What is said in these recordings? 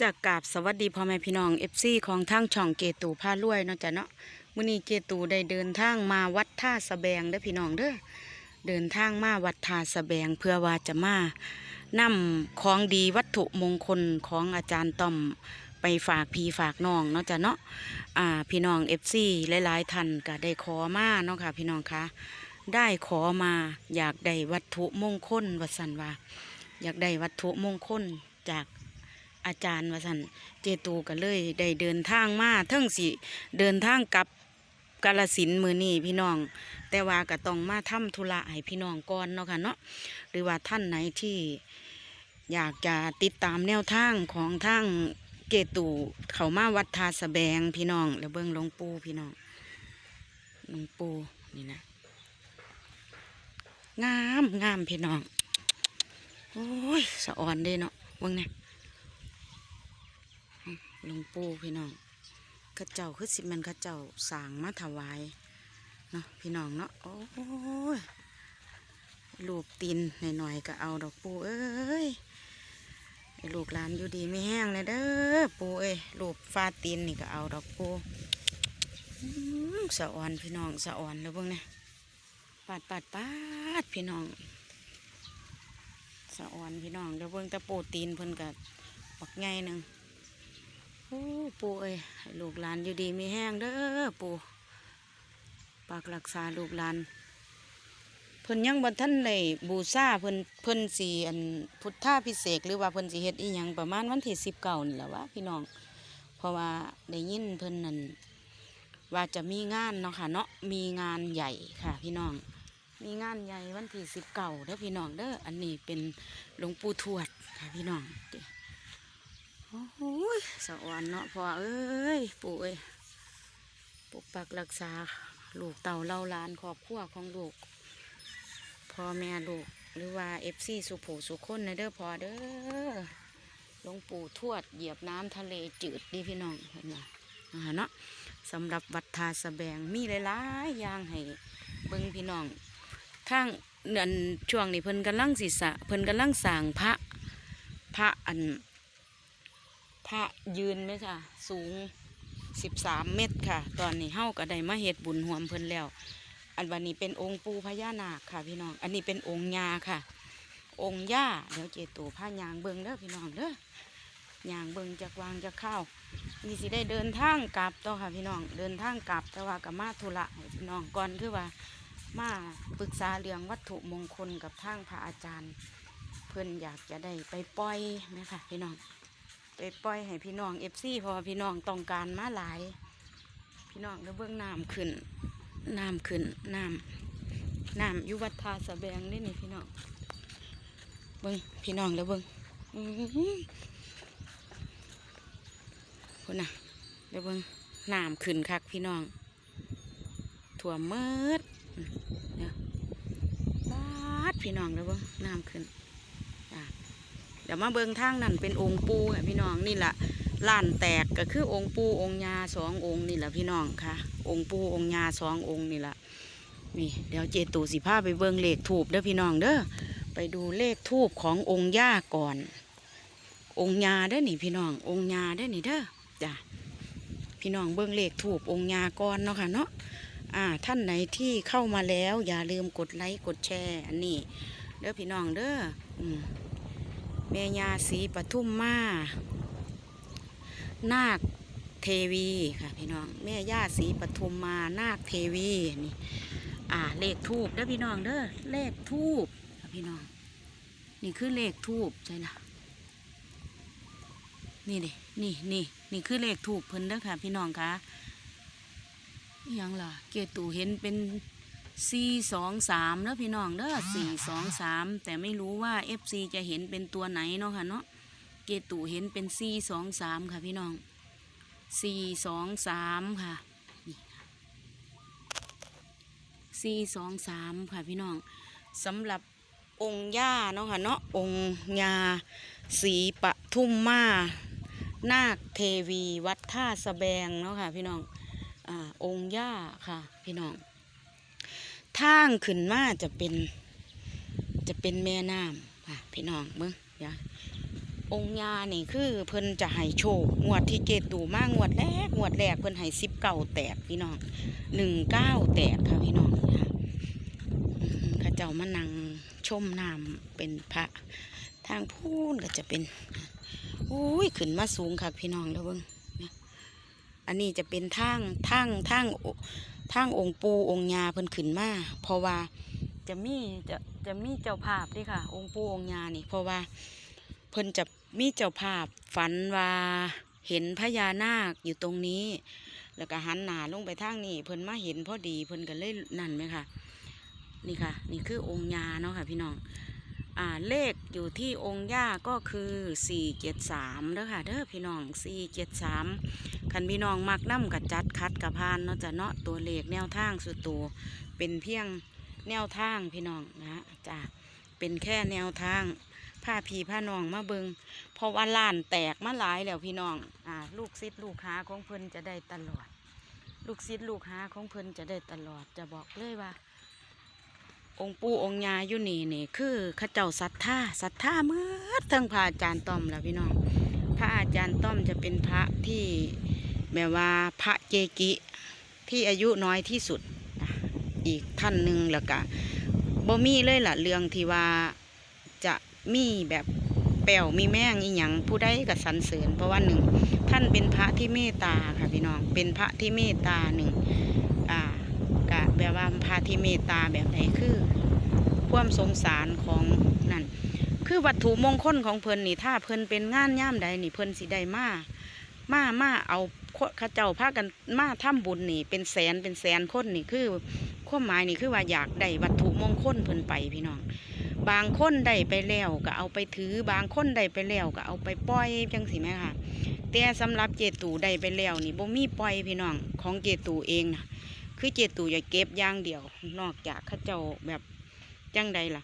จากกาบสวัสดีพ่อแม่พี่น้องเอฟซีของทางช่องเกตูพารวยเนาะจ้ะเนาะมื้อนี้เกตูได้เดินทางมาวัดท่าสะแบงเด้อพี่น้องเด้อเดินทางมาวัดท่าสะแบงเพื่อว่าจะมานำของดีวัตถุมงคลของอาจารย์ต้อมไปฝากพี่ฝากน้องเนาะจ้ะเนาะอ่าพี่น้องเอฟซีหลายๆท่านก็ได้ขอมาเนาะค่ะพี่น้องคะได้ขอมาอยากได้วัตถุมงคลวัสันว่า อยากได้วัตถุมงคลจาก อาจารย์วสันเจตูก็เลย ได้เดินทางมาเทั้งสิเดินทางกลับกาลสินมือนี่พี่น้อง แต่ว่าก็ต้องมาทำธุระให้พี่น้องก่อนเนาะค่ะเนาะหรือว่าท่านไหนที่อยากจะติดตามแนวทางของทางเกตูเขามาวัดทาสแบงพี่น้อง แล้วเบิ้งหลวงปูพี่น้องหลวงปูนี่นะงามงามพี่น้อง โอ้ยสะอ่อนเด้เนาะเบิ่งเนี่ย หลวงปู่พี่น้องข้าเจ้าคือสิมันข้าเจ้าสร้างมาถวายเนาะพี่น้องเนาะโอ้ยลูกตีนหน่อยๆก็เอาดอกปูเอ้ยลูกหลานอยู่ดีไม่แห้งเลยเด้อปูเอ้ยลูกฟาตีนนี่ก็เอาดอกปูอื้อสะอ่อนพี่น้องสะอ่อนเลยเบิ่งเนี่ยปาดปาดปาดพี่น้องสะอ่อนพี่น้องเดี๋ยวเบิ่งตะปูตีนเพิ่นกับบักไงหนึ่ง โอ้ปูเอ้ยให้ลูกหลานอยู่ดีมีแห้งเด้อปูปากรักษาลูกหลานเพิ่นยังบ่ทันได้บูชาเพิ่นเพิ่นสิอันพุทธาพิเศษหรือว่าเพิ่นสิเฮ็ดอีหยังประมาณวันที่19นี่แหละวะพี่น้อง เพราะว่าได้ยินเพิ่นนั่นว่าจะมีงานเนาะค่ะเนาะมีงานใหญ่ค่ะ พี่น้อง มีงานใหญ่วันที่สิบเก้าเด้อพี่น้องเด้ออันนี้เป็นหลวงปู่ทวดค่ะพี่น้อง โอ้โหยสะอ่อนเนาะพ่อเอ้ยปู่เอ้ยปกปักรักษาลูกเต่าเล่าหลานครอบครัวของลูกพ่อแม่ลูกหรือว่าเอฟซีสุโขสุคนนะเด้อพ่อเด้อหลวงปู่ทวดเหยียบน้ำทะเลจืดดีพี่น้องเห็นไหมอ่าเนาะสำหรับวัดทาสแบงมีหลายๆอย่างให้เบิ่งพี่น้องทางเดือนช่วงนี้เพิ่นกำลังศีรษะเพิ่นกำลังสร้างพระพระอัน พระยืนไหมค่ะสูงสิบสามเมตรค่ะ ตอนนี้เฮาก็ได้มาเฮ็ดบุญหวมเพิ่นแล้ว อันวันนี้เป็นองค์ปูพญานาคค่ะ พี่น้อง อันนี้เป็นองค์ยาค่ะ องค์ย่าเดี๋ยวเจตูผ้ายางเบิงเด้อพี่น้องเด้อยางเบิงจากวางจากข้าวนี่สิได้เดินทางกลับต่อค่ะพี่น้อง เดินทางกลับแต่ว่ากับมาธุระพี่น้องก่อนคือว่ามาปรึกษาเรื่องวัตถุมงคลกับทางพระอาจารย์ เพื่อนอยากจะได้ไปปล่อยไหมค่ะพี่น้อง ไปปล่อยให้พี่น้องเอฟซีพราะว่าพี่น้องต้องการมาหลาย พี่น้องแล้วเบื้องน้ำขึ้นน้ำขึ้นน้ำน้ำยุวัดทาสะแบงนี่นี่พี่น้องเบิ้งพี่น้องแล้วเบิ้งอื้อหือคนน่ะเดี๋ยวเบิ้งน้ำขึ้นคักพี่น้องถั่วเมิดเดี๋ยบาดพี่น้องเดี๋ยวเบิ่งน้ำขึ้น เดี๋ยวมาเบิ่งทางนั่นเป็นองค์ปูค่ะพี่น้องนี่แหละล้านแตกก็คือองค์ปูองค์ยาสององค์นี่แหละพี่น้องค่ะ องค์ปูองค์ยาสององค์นี่แหละนี่เดี๋ยวเจตูสิพาไปเบิ่งเลขทูบเด้อพี่น้องเด้อไปดูเลขทูบขององค์ย่าก่อน องค์ยาเด้อนี่พี่น้อง องค์ยาเด้อนี่เด้อจ้ะพี่น้องเบิ่งเลขทูบองค์ยาก่อนเนาะค่ะเนาะอ่าท่านไหนที่เข้ามาแล้ว อย่าลืมกดไลค์กดแชร์ อันนี้ เด้อพี่น้องเด้ออืม แม่ยาสีปทุมมานาคเทวีค่ะพี่น้องแม่ย่าสีปทุมมานาคเทวีนี่อ่าเลขทูบเด้อพี่น้องเด้อเลขทูบค่ะพี่น้อง นี่คือเลขทูบใช่นะนี่เดินี่นี่นี่คือเลขทูบเพิ่นเด้อค่ะ พี่น้องคะยังล่ะเกตูเห็นเป็น สี่สองสามแล้วพี่น้องเด้อสี่สองสามแต่ไม่รู้ว่า FC จะเห็นเป็นตัวไหนเนาะค่ะเนาะเกตูเห็นเป็นสี่สองสามค่ะพี่น้องสี่สองสามค่ะสี่สองสามค่ะพี่น้องสำหรับองค์ย่าเนาะค่ะเนาะองค์ยาสีปทุมมานาคเทวีวัดท่าสะแบงเนาะค่ะพี่น้องอ่าองค์ย่าค่ะพี่น้อง ทางขึ้นมาจะเป็น จะเป็นแม่น้ำค่ะพี่น้องเบิ้งเดี๋ยวองค์ยานี่คือเพิ่นจะให้โชคงวดที่เกตูมากงวดแรกงวดแรกเพิ่นให้สิบเก้าแตกพี่น้องหนึ่งเก้าแตกค่ะพี่น้องนะคะข้าเจ้ามานั่งชมน้ำเป็นพระทางพูนก็จะเป็นอุ้ยขึ้นมาสูงค่ะพี่น้องเด้อเบิ่งอันนี้จะเป็นทางทางทาง ทางองค์ปูองค์ยาเพิ่นขึ้นมาเพราะว่าจะมีจะจะมีเจ้าภาพดิค่ะ องค์ปูองค์ยานี่ เพราะว่าเพิ่นจะมีเจ้าภาพฝันว่าเห็นพญานาคอยู่ตรงนี้ แล้วก็หันหน้าลงไปทางนี้เพิ่นมาเห็นพอดีเพิ่นก็เลยนั่นไหมค่ะ นี่ค่ะ นี่คือองค์ยาเนาะค่ะ พี่น้อง เลขอยู่ที่องค์ย่าก็คือสี่เจ็ดสามเด้อค่ะเด้อพี่น้องสี่เจ็ดสามคันพี่น้องมักน้ำกับจัดคัดกับพานเนาะจะเนาะตัวเลขแนวทางสุดตัวเป็นเพียงแนวทางพี่น้องนะจ้ะเป็นแค่แนวทางผ้าพีผ้าน้องมาเบิงเพราะว่าล้านแตกมาหลายแล้วพี่น้องอ่าลูกซิดลูกค้าของเพิ่นจะได้ตลอด ลูกซิดลูกค้าของเพิ่นจะได้ตลอดจะบอกเลยว่า องค์ปู่องค์ยาอยู่นี่นี่คือข้าเจ้าศรัทธาศรัทธาเมื่อทั้งพระอาจารย์ต้อมแล้วพี่น้อง พระอาจารย์ต้อมจะเป็นพระที่แบบว่าพระเจกิที่อายุน้อยที่สุดอีกท่านหนึ่งแล้วก็บ่มีเลยล่ะเรื่องที่ว่าจะมีแบบแป๋วมีแม่งอีหยังผู้ใดก็สรรเสริญเพราะว่าหนึ่งท่านเป็นพระที่เมตตาค่ะพี่น้องเป็นพระที่เมตตาหนึ่งอ่า กะแบบว่าพา ที่เมตตาแบบไหนคือ ความสงสารของนั่นคือวัตถุมงคลของเพิ่นนี่ถ้าเพิ่นเป็นงานย่ามใดนี่เพิ่นสิได้มามามาเอาข้าเจ้าพากันมาทำบุญนี่ เป็นแสนเป็นแสนคนนี่คือความหมายนี่คือว่าอยากได้วัตถุมงคลเพิ่นไปพี่น้อง บางคนได้ไปแล้วก็เอาไปถือบางคนได้ไปแล้วก็เอาไปปล่อยจังสิแม่ค่ะแต่สำหรับเจตูได้ไปแล้วนี่บ่มีปล่อยพี่น้องของเจตูเองนะ คือเจตูอย่าเก็บอย่างเดียว นอกจากข้าเจ้าแบบจังใดล่ะ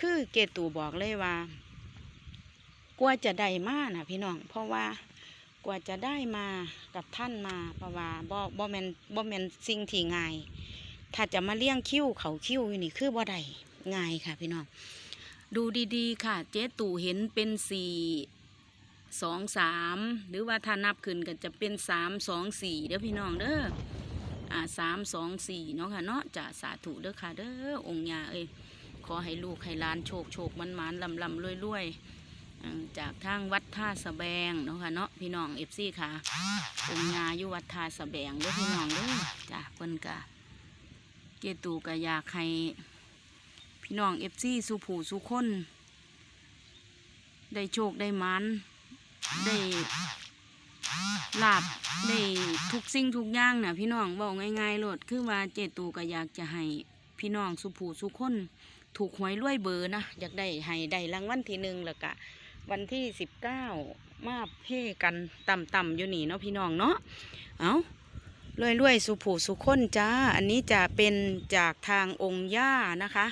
คือเจตูบอกเลยว่ากว่าจะได้มานะพี่น้อง เพราะว่ากว่าจะได้มากับท่านมาเพราะว่าบ่บ่แมนบ่แมนสิ่งที่ง่าย ถ้าจะมาเลี้ยงคิ้วเขาคิ้วอยู่นี่คือบ่ได้ง่ายค่ะ พี่น้อง ดูดีๆ ค่ะ เจ๊ตู่เห็นเป็นสี่สองสามหรือว่าถ้านับขึ้นก็จะเป็นสามสองสี่เด้อพี่น้องเด้อ อ่าสามสองสี่เนาะค่ะเนาะจะสาธุเด้อค่ะเด้อองค์ยาเอ้ยขอให้ลูกให้หลานโชคโชคมันมันลำลำรวยรวยจากทางวัดท่าสะแบงเนาะค่ะเนาะพี่น้องเอฟซีค่ะ องค์ยาอยู่วัดท่าสะแบงเด้อพี่น้องเด้อจ้ะเพิ่นกะเกตูกะอยากให้พี่น้องเอฟซีสุผูสุคนได้โชคได้มันได้ ลาบได้ทุกสิ่งทุกอย่างน่ะพี่น้องบอกง่ายๆโลดคือว่าเจตูก็อยากจะให้พี่น้องสุผูสุคนถูกหวยรวยเบอร์นะอยากได้ให้ได้รางวัลที่หนึ่งแล้วก็วันที่สิบเก้ามาเพ่กันต่ำๆอยู่นี่เนาะพี่น้องเนาะเอารวยรวยๆสุผูสุคนจ้า อันนี้จะเป็นจากทางองค์ย่านะคะ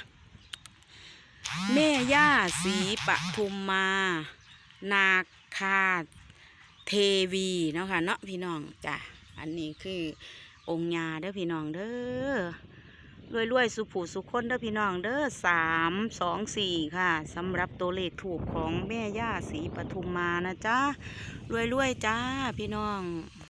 แม่ย่าศรีปทุมมา นาคา เทวีเนาะค่ะเนาะพี่น้องจ้ะอันนี้คือองค์ยาเด้อพี่น้องเด้อรวยรวยๆสุผูสุขคนเด้อพี่น้องเด้อสามสองสี่ค่ะสำหรับตัวเลขถูกของแม่ย่าศรีปทุมมานะจ๊ะรวยรวยๆจ้าพี่น้อง